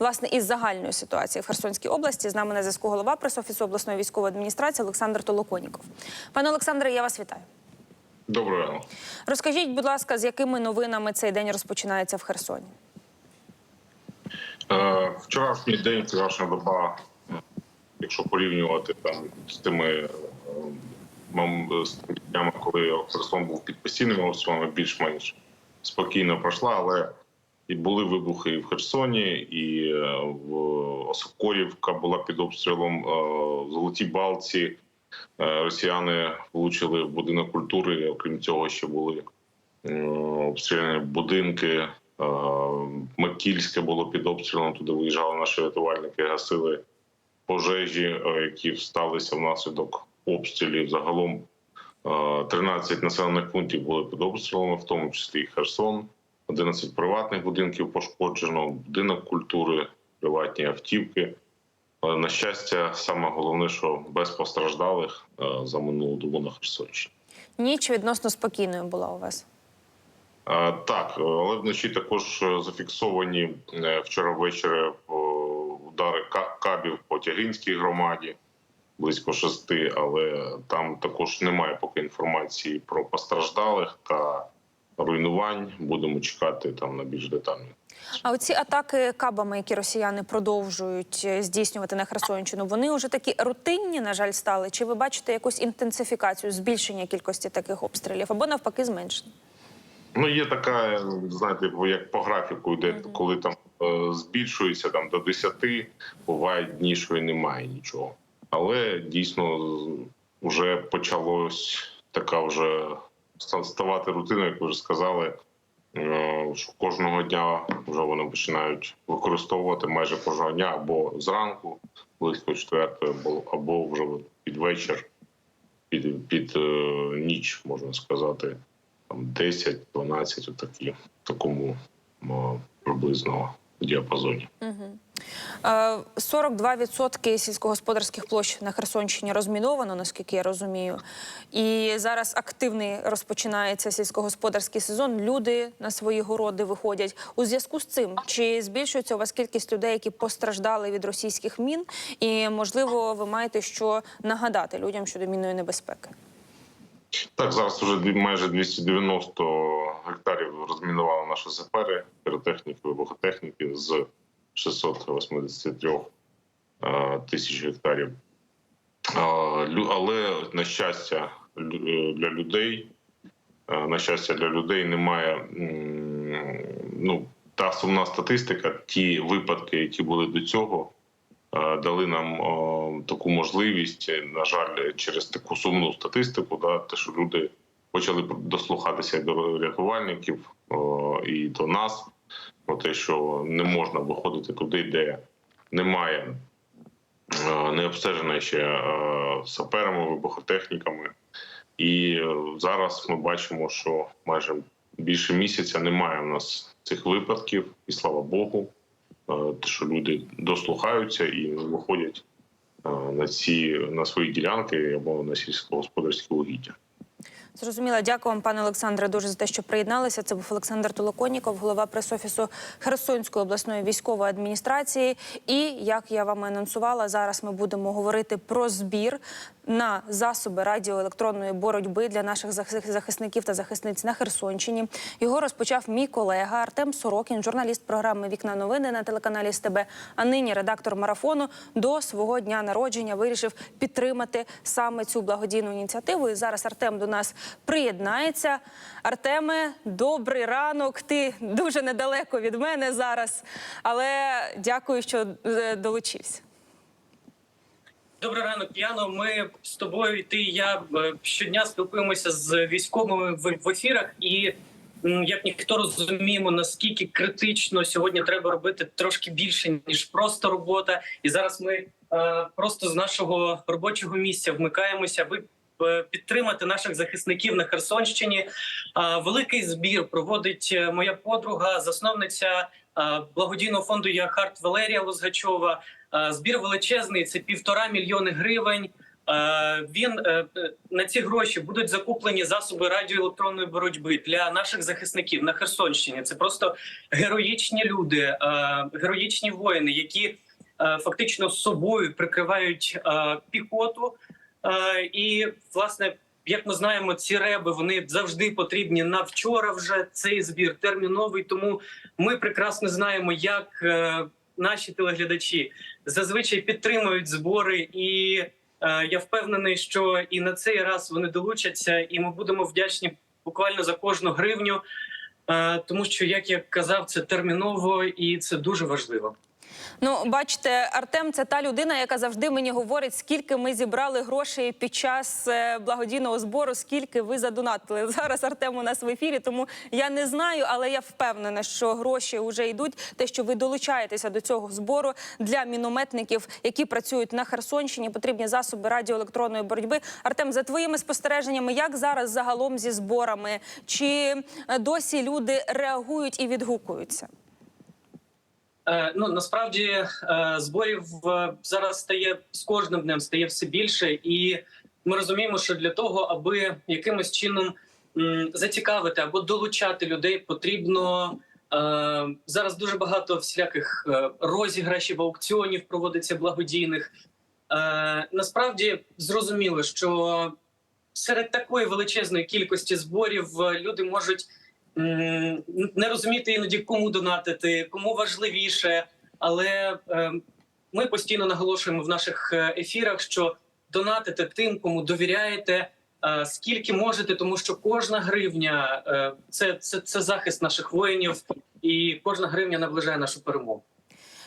власне із загальної ситуації в Херсонській області. З нами на зв'язку голова пресофісу обласної військової адміністрації Олександр Толоконіков. Пане Олександре, я вас вітаю. Доброго ранку. Розкажіть, будь ласка, з якими новинами цей день розпочинається в Херсоні? Е, Вчорашній день, вчорашня доба, якщо порівнювати там з тими е, з днями, коли Херсон був під постійними обстрілами, більш-менш спокійно пройшла, але і були вибухи і в Херсоні, і е, в Осокорівка була під обстрілом. е, В Золотій Балці е, росіяни влучили в будинок культури. Окрім цього, ще були обстріляні будинки. Макільське було під обстрілом. Туди виїжджали наші рятувальники, гасили пожежі, які сталися внаслідок обстрілів. Загалом е, 13 населених пунктів були під обстрілами, в тому числі і Херсон. 11 приватних будинків пошкоджено, будинок культури, приватні автівки. На щастя, саме головне, що без постраждалих е, за минулу добу на Херсонщині. Ніч відносно спокійною була у вас. Е, Так, е, але вночі також зафіксовані вчора ввечері удари кабів по Тягинській громаді близько шести, але там також немає поки інформації про постраждалих та руйнувань. Будемо чекати там на більш детальну. А оці атаки кабами, які росіяни продовжують е, здійснювати на Херсонщину, вони вже такі рутинні, на жаль, стали. Чи ви бачите якусь інтенсифікацію, збільшення кількості таких обстрілів або навпаки зменшення? Ну, є така, знаєте, як по графіку йде, коли там е, збільшується там до 10, бувають дні, що і немає нічого. Але дійсно вже почалось така вже ставати рутиною, як ви вже сказали. е, Що кожного дня вже вони починають використовувати майже кожного дня або зранку, близько четвертої, або, або вже під вечір, під, під е, ніч, можна сказати там 10-12, отакі, в такому приблизно діапазоні. Е, 42% сільськогосподарських площ на Херсонщині розміновано, наскільки я розумію. І зараз активний розпочинається сільськогосподарський сезон. Люди на свої городи виходять. У зв'язку з цим чи збільшується у вас кількість людей, які постраждали від російських мін? І можливо, ви маєте що нагадати людям щодо мінної небезпеки? Так, зараз вже майже 290 гектарів розмінували наші сапери, піротехніки, вибухотехніки з 683 е, тисяч гектарів. Але на щастя е, для людей, е, на щастя для людей немає ну, та сумна статистика, ті випадки, які були до цього, е, дали нам о, таку можливість. На жаль, через таку сумну статистику, да, те, що люди почали дослухатися до рятувальників і до нас про те, що не можна виходити туди, де немає е, не обстежена ще е, саперами, вибухотехніками. І е, зараз ми бачимо, що майже більше місяця немає в нас цих випадків, і слава Богу, е, що люди дослухаються і виходять е, на ці на свої ділянки або на сільськогосподарські угіддя. Зрозуміла, дякую вам, пане Олександре, дуже за те, що приєдналися. Це був Олександр Толоконіков, голова пресофісу Херсонської обласної військової адміністрації. І як я вам анонсувала, зараз ми будемо говорити про збір на засоби радіоелектронної боротьби для наших захисників та захисниць на Херсонщині. Його розпочав мій колега Артем Сорокін, журналіст програми Вікна новини на телеканалі СТБ. А нині редактор марафону до свого дня народження вирішив підтримати саме цю благодійну ініціативу. І зараз Артем до нас приєднається. Артеме, добрий ранок. Ти дуже недалеко від мене зараз, але дякую, що е, долучився. Добрий ранок, Яно. Ми з тобою і ти і я е, щодня спілкуємося з військовими в, ефірах, і як ніхто розуміємо, наскільки критично сьогодні треба робити трошки більше ніж просто робота. І зараз ми е, просто з нашого робочого місця вмикаємося. Ви е, підтримати наших захисників на Херсонщині. А, Великий збір проводить е, моя подруга, засновниця благодійного фонду Яхарт Валерія Лозгачова. А, Збір величезний це півтора мільйони гривень. Е, Він е, е, на ці гроші будуть закуплені засоби радіоелектронної боротьби для наших захисників на Херсонщині. Це просто героїчні люди, е, героїчні воїни, які е, фактично з собою прикривають е, піхоту. Е, І власне, як ми знаємо, ці реби вони завжди потрібні на вчора. Вже цей збір терміновий. Тому ми прекрасно знаємо, як е, наші телеглядачі зазвичай підтримують збори, і е, я впевнений, що і на цей раз вони долучаться, і ми будемо вдячні буквально за кожну гривню. е, Тому що, як я казав, це терміново і це дуже важливо. Ну, бачите, Артем це та людина, яка завжди мені говорить, скільки ми зібрали грошей під час е, благодійного збору, скільки ви задонатили. Зараз Артем у нас в ефірі, тому я не знаю, але я впевнена, що гроші вже йдуть. Те, що ви долучаєтеся до цього збору для мінометників, які працюють на Херсонщині, потрібні засоби радіоелектронної боротьби. Артем, за твоїми спостереженнями, як зараз загалом зі зборами? Чи е, досі люди реагують і відгукуються? Е, ну насправді е, зборів е, зараз стає з кожним днем стає все більше, і ми розуміємо, що для того, аби якимось чином зацікавити або долучати людей, потрібно зараз дуже багато всіляких розіграшів, аукціонів проводиться благодійних. Насправді зрозуміло, що серед такої величезної кількості зборів люди можуть не розуміти іноді, кому донатити, кому важливіше. Але е, ми постійно наголошуємо в наших е, ефірах, що донатите тим, кому довіряєте, е, скільки можете, тому що кожна гривня е, це, це, це захист наших воїнів, і кожна гривня наближає нашу перемогу.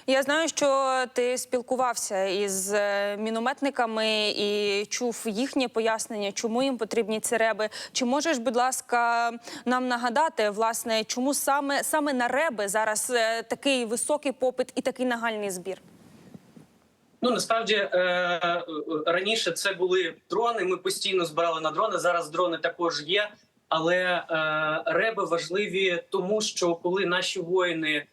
Я знаю, що ти спілкувався із е, мінометниками і чув їхнє пояснення, чому їм потрібні ці реби. Чи можеш, будь ласка, нам нагадати, власне, чому саме саме на реби зараз е, такий високий попит і такий нагальний збір? Ну насправді е, раніше це були дрони. Ми постійно збирали на дрони. Зараз дрони також є, але реби важливі, тому що коли наші воїни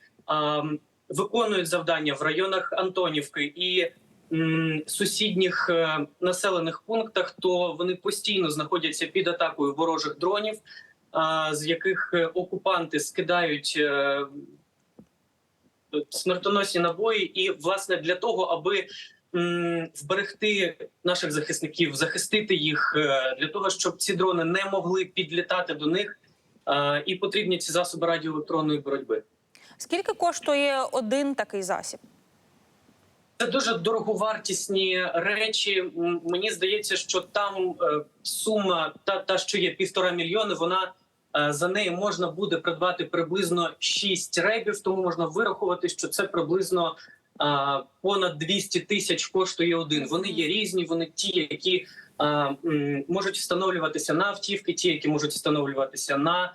виконують завдання в районах Антонівки і м, сусідніх е, населених пунктах, то вони постійно знаходяться під атакою ворожих дронів, е, з яких е, окупанти скидають. Е, смертоносні набої, і власне для того, аби вберегти наших захисників, захистити їх е, для того, щоб ці дрони не могли підлітати до них, і потрібні ці засоби радіоелектронної боротьби. Скільки коштує один такий засіб? Це дуже дороговартісні речі. Мені здається, що там е, сума, та, та що є півтора мільйони, вона е, за неї можна буде придбати приблизно 6 ребів, тому можна вирахувати, що це приблизно понад 200 тисяч коштує один. Вони є різні, вони ті, які можуть встановлюватися на автівки, ті, які можуть встановлюватися на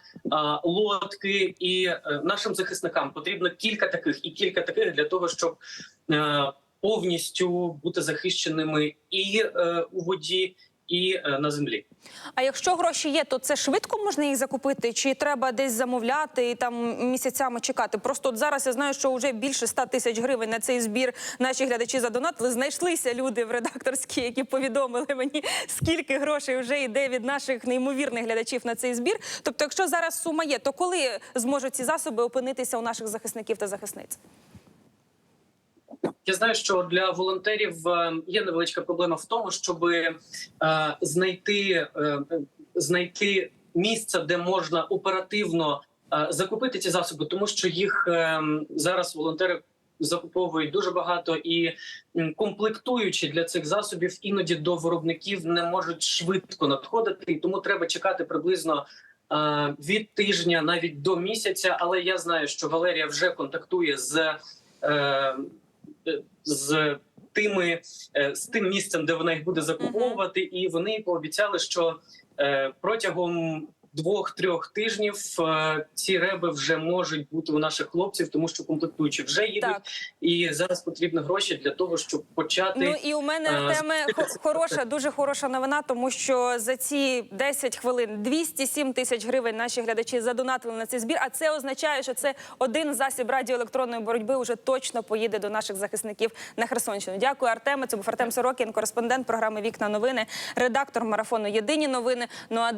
лодки. І е, нашим захисникам потрібно кілька таких і кілька таких для того, щоб е, повністю бути захищеними і е, у воді, і е, на землі. А якщо гроші є, то це швидко можна їх закупити? Чи треба десь замовляти і там місяцями чекати? Просто от зараз я знаю, що вже більше 100 тисяч гривень на цей збір наші глядачі задонатили. Знайшлися люди в редакторській, які повідомили мені, скільки грошей вже йде від наших неймовірних глядачів на цей збір. Тобто, якщо зараз сума є, то коли зможуть ці засоби опинитися у наших захисників та захисниць? Я знаю, що для волонтерів е, є невеличка проблема в тому, щоб е, знайти, е, знайти місце, де можна оперативно закупити ці засоби, тому що їх зараз волонтери закуповують дуже багато і м, комплектуючі для цих засобів іноді до виробників не можуть швидко надходити, і тому треба чекати приблизно. Від тижня навіть до місяця, але я знаю, що Валерія вже контактує з з тими е, з тим місцем, де вона їх буде закуповувати, і вони пообіцяли, що е, протягом двох-трьох тижнів е, ці реби вже можуть бути у наших хлопців, тому що комплектуючі вже їдуть, Так. і зараз потрібно гроші для того, щоб почати. Ну і у мене Е, Артеме хо- хороша, дуже хороша новина, тому що за ці 10 хвилин 207 тисяч гривень наші глядачі задонатили на цей збір. А це означає, що це один засіб радіоелектронної боротьби вже точно поїде до наших захисників на Херсонщину. Дякую, Артеме. Це був Артем Сорокін, кореспондент програми Вікна новини, редактор марафону Єдині новини. Ну а далі.